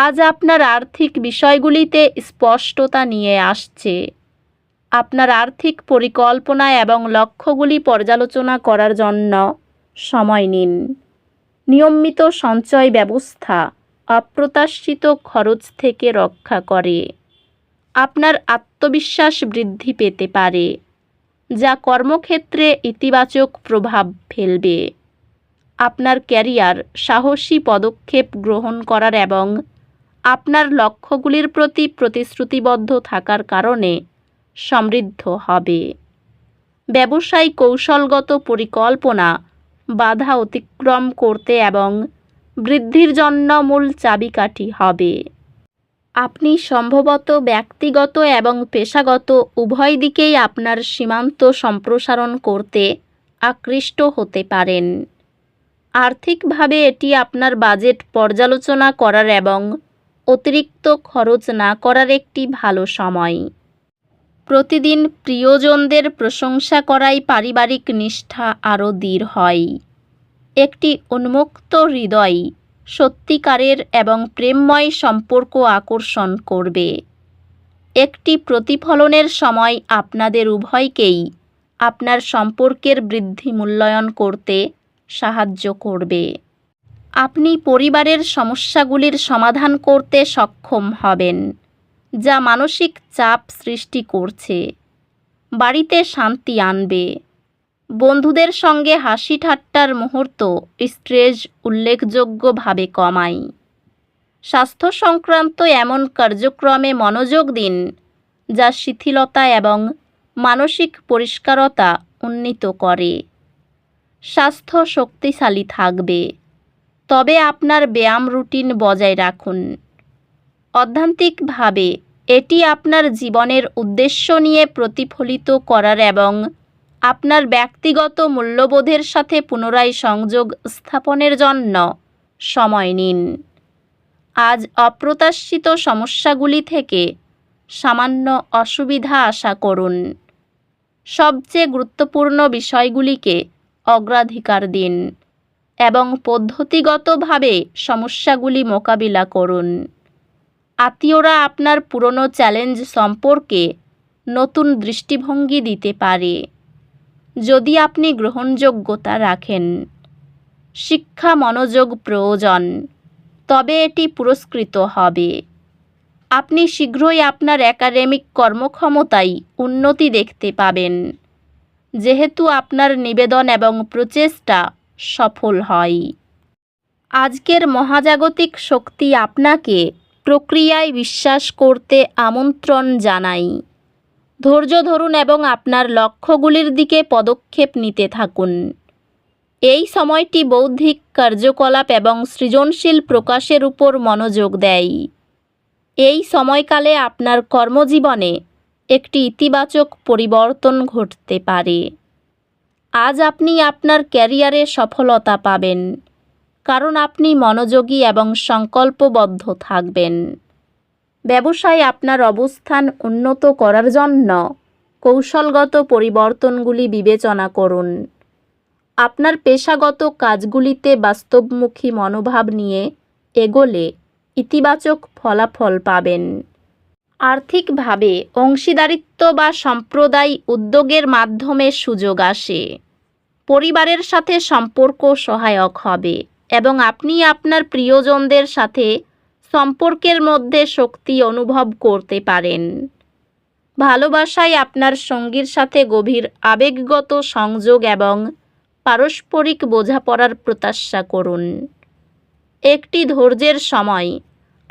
আজ আপনার আর্থিক বিষয়গুলিতে স্পষ্টতা নিয়ে আসছে। আপনার আর্থিক পরিকল্পনা এবং লক্ষ্যগুলি পর্যালোচনা করার জন্য সময় নিন। নিয়মিত সঞ্চয় ব্যবস্থা অপ্রত্যাশিত খরচ থেকে রক্ষা করে। আপনার আত্মবিশ্বাস বৃদ্ধি পেতে পারে, যা কর্মক্ষেত্রে ইতিবাচক প্রভাব ফেলবে। আপনার ক্যারিয়ার সাহসী পদক্ষেপ গ্রহণ করার এবং আপনার লক্ষ্যগুলির প্রতি প্রতিশ্রুতিবদ্ধ থাকার কারণে সমৃদ্ধ হবে। ব্যবসায় কৌশলগত পরিকল্পনা, বাধা অতিক্রম করতে এবং বৃদ্ধির জন্য মূল চাবিকাঠি হবে। আপনি সম্ভবত ব্যক্তিগত এবং পেশাগত উভয় দিকেই আপনার সীমান্ত সম্প্রসারণ করতে আকৃষ্ট হতে পারেন। আর্থিকভাবে এটি আপনার বাজেট পর্যালোচনা করার এবং অতিরিক্ত খরচ না করার একটি ভালো সময়। প্রতিদিন প্রিয়জনদের প্রশংসা করাই পারিবারিক নিষ্ঠা আরও দৃঢ় হয়। একটি উন্মুক্ত হৃদয় সত্যিকারের এবং প্রেমময় সম্পর্ক আকর্ষণ করবে। একটি প্রতিফলনের সময় আপনাদের উভয়কেই আপনার সম্পর্কের বৃদ্ধি মূল্যায়ন করতে সাহায্য করবে। আপনি পরিবারের সমস্যাগুলির সমাধান করতে সক্ষম হবেন, যা মানসিক চাপ সৃষ্টি করছে। বাড়িতে শান্তি আনবে। বন্ধুদের সঙ্গে হাসি ঠাট্টার মুহূর্ত স্ট্রেস উল্লেখযোগ্যভাবে কমায়। স্বাস্থ্য সংক্রান্ত এমন কার্যক্রমে মনোযোগ দিন, যা শিথিলতা এবং মানসিক পরিষ্কারতা উন্নীত করে। স্বাস্থ্য শক্তিশালী থাকবে। তবে আপনার ব্যায়াম রুটিন বজায় রাখুন। অধ্যান্তিকভাবে, এটি আপনার জীবনের উদ্দেশ্য নিয়ে প্রতিফলিত করার এবং আপনার ব্যক্তিগত মূল্যবোধের সাথে পুনরায় সংযোগ স্থাপনের জন্য সময় নিন। আজ অপ্রত্যাশিত সমস্যাগুলি থেকে সামান্য অসুবিধা আশা করুন। সবচেয়ে গুরুত্বপূর্ণ বিষয়গুলিকে অগ্রাধিকার দিন। এবং পদ্ধতিগতভাবে সমস্যাগুলি মোকাবিলা করুন। আত্মীয়রা আপনার পুরনো চ্যালেঞ্জ সম্পর্কে নতুন দৃষ্টিভঙ্গি দিতে পারে। যদি আপনি গ্রহণযোগ্যতা রাখেন। শিক্ষা মনোযোগ প্রয়োজন, তবে এটি পুরস্কৃত হবে। আপনি শীঘ্রই আপনার একাডেমিক কর্মক্ষমতায় উন্নতি দেখতে পাবেন। যেহেতু আপনার নিবেদন এবং প্রচেষ্টা সফল হয়। আজকের মহাজাগতিক শক্তি আপনাকে প্রক্রিয়ায় বিশ্বাস করতে আমন্ত্রণ জানাই। ধৈর্য ধরুন এবং আপনার লক্ষ্যগুলির দিকে পদক্ষেপ নিতে থাকুন। এই সময়টি বৌদ্ধিক কার্যকলাপ এবং সৃজনশীল প্রকাশের উপর মনোযোগ দেয়। এই সময়কালে আপনার কর্মজীবনে একটি ইতিবাচক পরিবর্তন ঘটতে পারে। আজ আপনি আপনার ক্যারিয়ারে সফলতা পাবেন, কারণ আপনি মনোযোগী এবং সংকল্পবদ্ধ থাকবেন। ব্যবসায় আপনার অবস্থান উন্নত করার জন্য কৌশলগত পরিবর্তনগুলি বিবেচনা করুন। আপনার পেশাগত কাজগুলিতে বাস্তবমুখী মনোভাব নিয়ে এগোলে ইতিবাচক ফলাফল পাবেন। আর্থিকভাবে অংশীদারিত্ব বা সম্প্রদায় উদ্যোগের মাধ্যমে সুযোগ আসে। পরিবারের সাথে সম্পর্ক সহায়ক হবে এবং আপনি আপনার প্রিয়জনদের সাথে সম্পর্কের মধ্যে শক্তি অনুভব করতে পারেন। ভালোবাসায় আপনার সঙ্গীর সাথে গভীর আবেগগত সংযোগ এবং পারস্পরিক বোঝাপড়ার প্রত্যাশা করুন। একটি ধৈর্যের সময়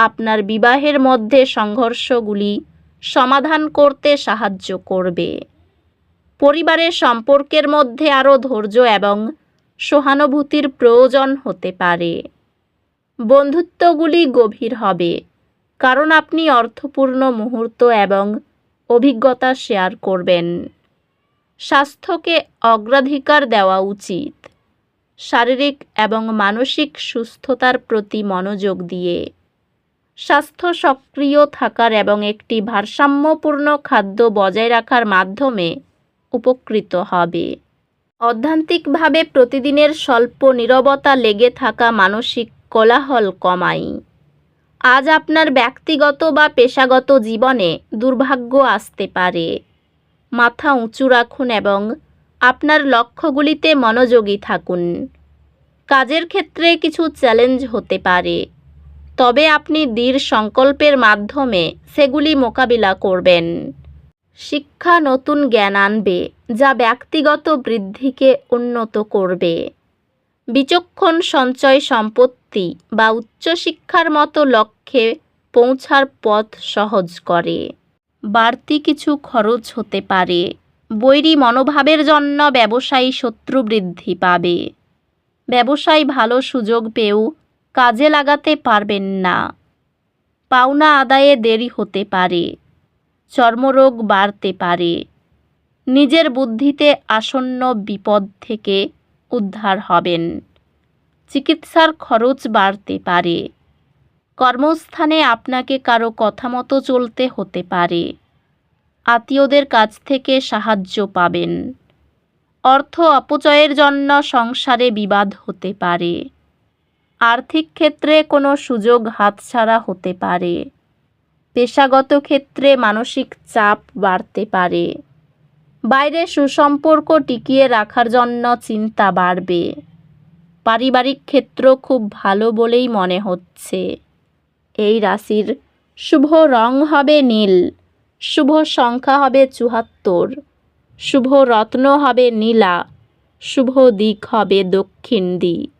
আপনার বিবাহের মধ্যে সংঘর্ষগুলি সমাধান করতে সাহায্য করবে। পরিবারের সম্পর্কের মধ্যে আরও ধৈর্য এবং সহানুভূতির প্রয়োজন হতে পারে। বন্ধুত্বগুলি গভীর হবে, কারণ আপনি অর্থপূর্ণ মুহূর্ত এবং অভিজ্ঞতা শেয়ার করবেন। স্বাস্থ্যকে অগ্রাধিকার দেওয়া উচিত। শারীরিক এবং মানসিক সুস্থতার প্রতি মনোযোগ দিয়ে স্বাস্থ্য সক্রিয় থাকার এবং একটি ভারসাম্যপূর্ণ খাদ্য বজায় রাখার মাধ্যমে উপকৃত হবে। অধ্যান্তিকভাবে প্রতিদিনের স্বল্প নীরবতা লেগে থাকা মানসিক কোলাহল কমাই। আজ আপনার ব্যক্তিগত বা পেশাগত জীবনে দুর্ভাগ্য আসতে পারে। মাথা উঁচু রাখুন এবং আপনার লক্ষ্যগুলিতে মনোযোগী থাকুন। কাজের ক্ষেত্রে কিছু চ্যালেঞ্জ হতে পারে। তবে আপনি দৃঢ় সংকল্পের মাধ্যমে সেগুলি মোকাবিলা করবেন। শিক্ষা নতুন জ্ঞান আনবে, যা ব্যক্তিগত বৃদ্ধিকে উন্নত করবে। বিচক্ষণ সঞ্চয় সম্পত্তি বা উচ্চশিক্ষার মতো লক্ষ্যে পৌঁছার পথ সহজ করে। বাড়তি কিছু খরচ হতে পারে, বৈরী মনোভাবের জন্য ব্যবসায়ী শত্রু বৃদ্ধি পাবে। ব্যবসায় ভালো সুযোগ পেয়েও কাজে লাগাতে পারবেন না। পাওনা আদায়ে দেরি হতে পারে। চর্মরোগ বাড়তে পারে। নিজের বুদ্ধিতে আসন্ন বিপদ থেকে উদ্ধার হবেন। চিকিৎসার খরচ বাড়তে পারে। কর্মস্থানে আপনাকে কারও কথা মতো চলতে হতে পারে। আত্মীয়দের কাছ থেকে সাহায্য পাবেন। অর্থ অপচয়ের জন্য সংসারে বিবাদ হতে পারে। আর্থিক ক্ষেত্রে কোনো সুযোগ হাতছাড়া হতে পারে। পেশাগত ক্ষেত্রে মানসিক চাপ বাড়তে পারে। বাইরে সুসম্পর্ক টিকিয়ে রাখার জন্য চিন্তা বাড়বে। পারিবারিক ক্ষেত্র খুব ভালো বলেই মনে হচ্ছে। এই রাশির শুভ রং হবে নীল, শুভ সংখ্যা হবে চুহাত্তর শুভ রত্ন হবে নীলা, শুভ দিক হবে দক্ষিণ দিক।